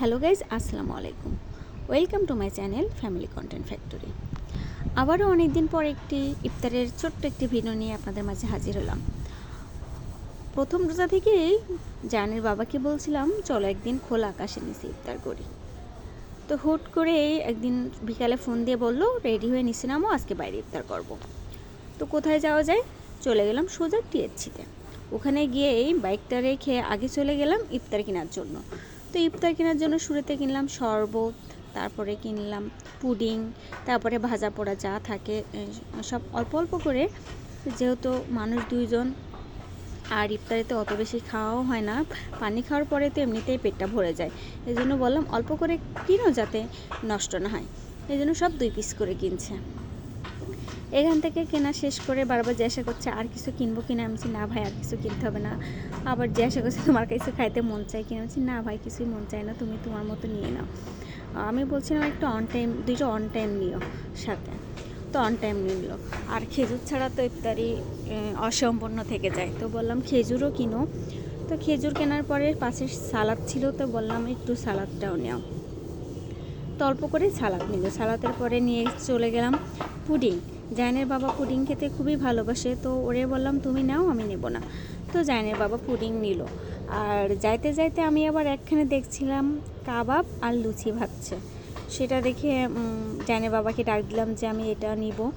Hello guys আসসালামু আলাইকুম। Welcome to my channel family content factory. আবারও অনেক দিন পর একটি ইফতারের ছোট্ট একটি ভিডিও নিয়ে আপনাদের মাঝে হাজির হলাম। প্রথম রোজা থেকেই জানের বাবাকে বলছিলাম, চলো একদিন খোলা আকাশে নিচে ইফতার করি। তো হুট করে একদিন বিকালে ফোন দিয়ে বলল, রেডি হয়ে নিচে নামো, আজকে বাইরে ইফতার করব। তো কোথায় যাওয়া যায়? চলে গেলাম সোজা টিএসছিতে ওখানে গিয়েই বাইকটা রেখে আগে চলে গেলাম ইফতার কেনার জন্য। তো ইফতার কেনার জন্য শুরুতে কিনলাম শরবত, তারপরে কিনলাম পুডিং, তারপরে ভাজা পোড়া যা থাকে সব অল্প অল্প করে। যেহেতু মানুষ দুইজন, আর ইফতারিতে অত বেশি খাওয়াও হয় না, পানি খাওয়ার পরে তো এমনিতেই পেটটা ভরে যায়। এই জন্য বললাম অল্প করে কিনো যাতে নষ্ট না হয়। এই জন্য সব দুই পিস করে কিনছে। এখান থেকে কেনা শেষ করে বারবার জিজ্ঞাসা করছে আর কিছু কিনবো কিনা? আমি না ভাই আর কিছু কিনতে হবে না। আবার জিজ্ঞাসা করছে তোমার কিছু খাইতে মন চাই কিনা? আমি না ভাই কিছুই মন চায় না তুমি তোমার মতো নিয়ে নাও। আমি বলছিলাম একটা অন টাইম দুইটা অন টাইম নিও সাথে। তো অন টাইম নিল। আর খেজুর ছাড়া তো ইফতারি আহ, অসম্পূর্ণ থেকে যায়। তো বললাম খেজুরও কিনো? তো খেজুর কেনার পরে পাশে সালাদ ছিল তো বললাম একটু সালাদটাও নেও। তো অল্প করে সালাদ নিল। সালাদের পরে নিয়ে চলে গেলাম পুডিং। জায়নের বাবা পুডিং খেতে খুবই ভালোবাসে তো ওরে বললাম তুমি নাও আমি নেব না। তো জায়নের বাবা পুডিং নিল। আর যাইতে যাইতে আমি আবার একখানে দেখছিলাম কাবাব আর লুচি ভাবছে। সেটা দেখে উম, জায়নের বাবাকে ডাক দিলাম যে আমি এটা নিব।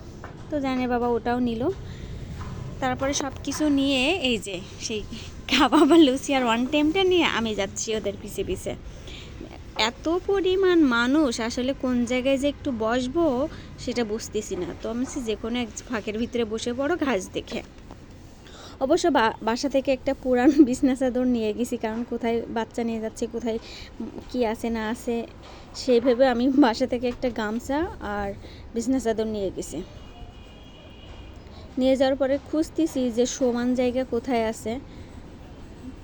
তো জায়নের বাবা ওটাও নিল। তারপরে সব কিছু নিয়ে এই যে সেই কাবাব আর লুচি আর ওয়ান টাইমটা নিয়ে আমি যাচ্ছি ওদের পিছে পিছে। এত পরিমাণ মানুষ আসলে কোন জায়গায় যে একটু বসবো সেটা বুঝতেছি না। তো আমি যে কোনো এক ফাঁকের ভিতরে বসে পড়ো ঘাস দেখে। অবশ্য বাসা থেকে একটা পুরান বিছনা চাদর নিয়ে গেছি, কারণ কোথায় বাচ্চা নিয়ে যাচ্ছে, কোথায় কি আছে না আছে, সেই ভেবে আমি বাসা থেকে একটা গামছা আর বিছনা চাদর নিয়ে গেছি। নিয়ে যাওয়ার পরে খুঁজতেছি যে সমান জায়গা কোথায় আছে।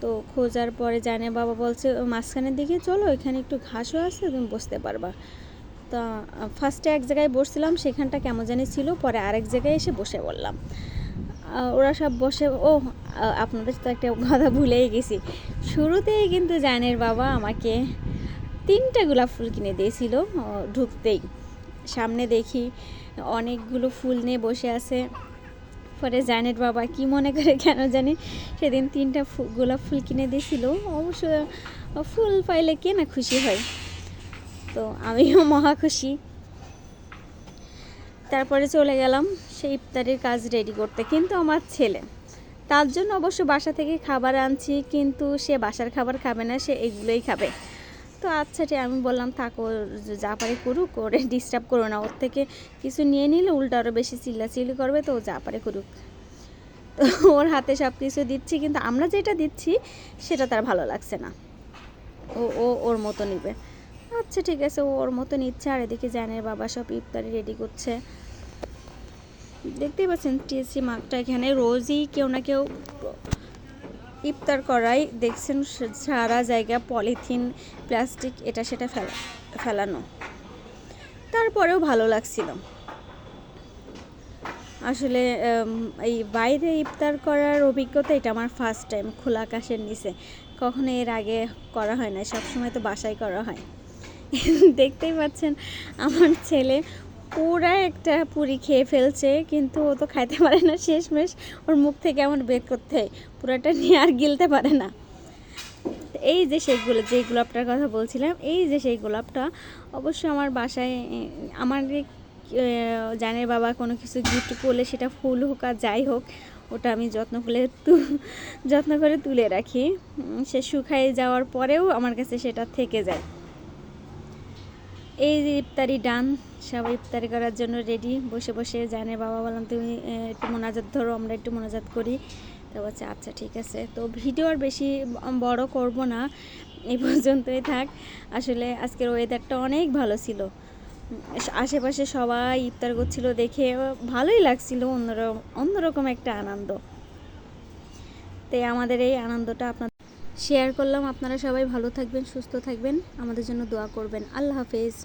তো খোঁজার পরে জানে বাবা বলছে, "ও মাঝখানের দিকে চলো, এখানে একটু ঘাসও আছে, তুমি বসতে পারবা। তা ফার্স্টে এক জায়গায় বসছিলাম, সেখানটা কেমন জানি ছিল, পরে আরেক জায়গায় এসে বসে বললাম ওরা সব বসে, ও আপনাদের তো একটা কথা ভুলেই গেছি। শুরুতেই কিন্তু জানের বাবা আমাকে তিনটা গোলাপ ফুল কিনে দিয়েছিল ঢুকতেই। সামনে দেখি, অনেকগুলো ফুল নিয়ে বসে আছে। পরে জানের বাবা কি মনে করে কেন জানি, সেদিন তিনটা গোলাপ ফুল কিনে দিয়েছিল। অবশ্য ফুল পাইলে কে না খুশি হয়। তো আমিও মহা খুশি। তারপরে চলে গেলাম, সেই ইফতারির কাজ রেডি করতে। কিন্তু আমার ছেলে, তার জন্য অবশ্য বাসা থেকে খাবার আনছি, কিন্তু সে বাসার খাবার খাবে না, সে এগুলোই খাবে। তো আচ্ছা ঠিক আমি বললাম, থাকো যা পারে করুক করে ডিস্টার্ব করো না। ওর থেকে কিছু নিয়ে নিলে উল্টো আরও বেশি চিল্লাচিল্লি করবে, তো যা পারে করুক। তো ওর হাতে সব কিছু দিচ্ছি, কিন্তু আমরা যেটা দিচ্ছি, সেটা তার ভালো লাগছে না। ও ও ওর মতো নিবে। আচ্ছা ঠিক আছে, ও ওর মতো নিচ্ছে, আর এদিকে জানের বাবা সব ইফতারি রেডি করছে। দেখতেই পাচ্ছেন, টিএসসি মার্কটা এখানে রোজই কেউ না কেউ ইফতার করাই দেখছেন সারা জায়গা পলিথিন, প্লাস্টিক, এটা সেটা ফেলা, ফেলানো। তারপরেও ভালো লাগছিল। আসলে এই বাইরে ইফতার করার অভিজ্ঞতা এটা আমার ফার্স্ট টাইম খোলা আকাশের নিচে। কখনো এর আগে করা হয় না, সবসময় তো বাসায় করা হয়। দেখতেই পাচ্ছেন, আমার ছেলে পুরা একটা পুরি খেয়ে ফেলছে, কিন্তু ও তো খাইতে পারে না। শেষমেশ ওর মুখ থেকে এমন বের করতে হয়, পুরাটা নিয়ে আর গিলতে পারে না। এই যে সেই গোলাপ যে গোলাপটার কথা বলছিলাম, এই যে সেই গোলাপটা, অবশ্য আমার বাসায়, আমার জানের বাবা কোনো কিছু গিফট করলে সেটা ফুল হোক আর যাই হোক, ওটা আমি যত্ন করে যত্ন করে তুলে রাখি। সে শুকায় যাওয়ার পরেও আমার কাছে সেটা থেকে যায়। এই ইফতারি ডান। সবাই ইফতারি করার জন্য রেডি বসে বসে জানে, বাবা, বললাম তুমি একটু মোনাজাত ধরো, আমরা একটু মোনাজাত করি। তো বলছে আচ্ছা ঠিক আছে। তো ভিডিও আর বেশি বড় করব না, এই পর্যন্তই থাক। আসলে আজকের ওয়েদারটা অনেক ভালো ছিল। আশেপাশে সবাই ইফতার করছিল দেখে ভালোই লাগছিল, অন্যরকম অন্যরকম একটা আনন্দ। তাই আমাদের এই আনন্দটা আপনার শেয়ার করলাম। আপনারা সবাই ভালো থাকবেন, সুস্থ থাকবেন। আমাদের জন্য দোয়া করবেন। আল্লাহ হাফেজ।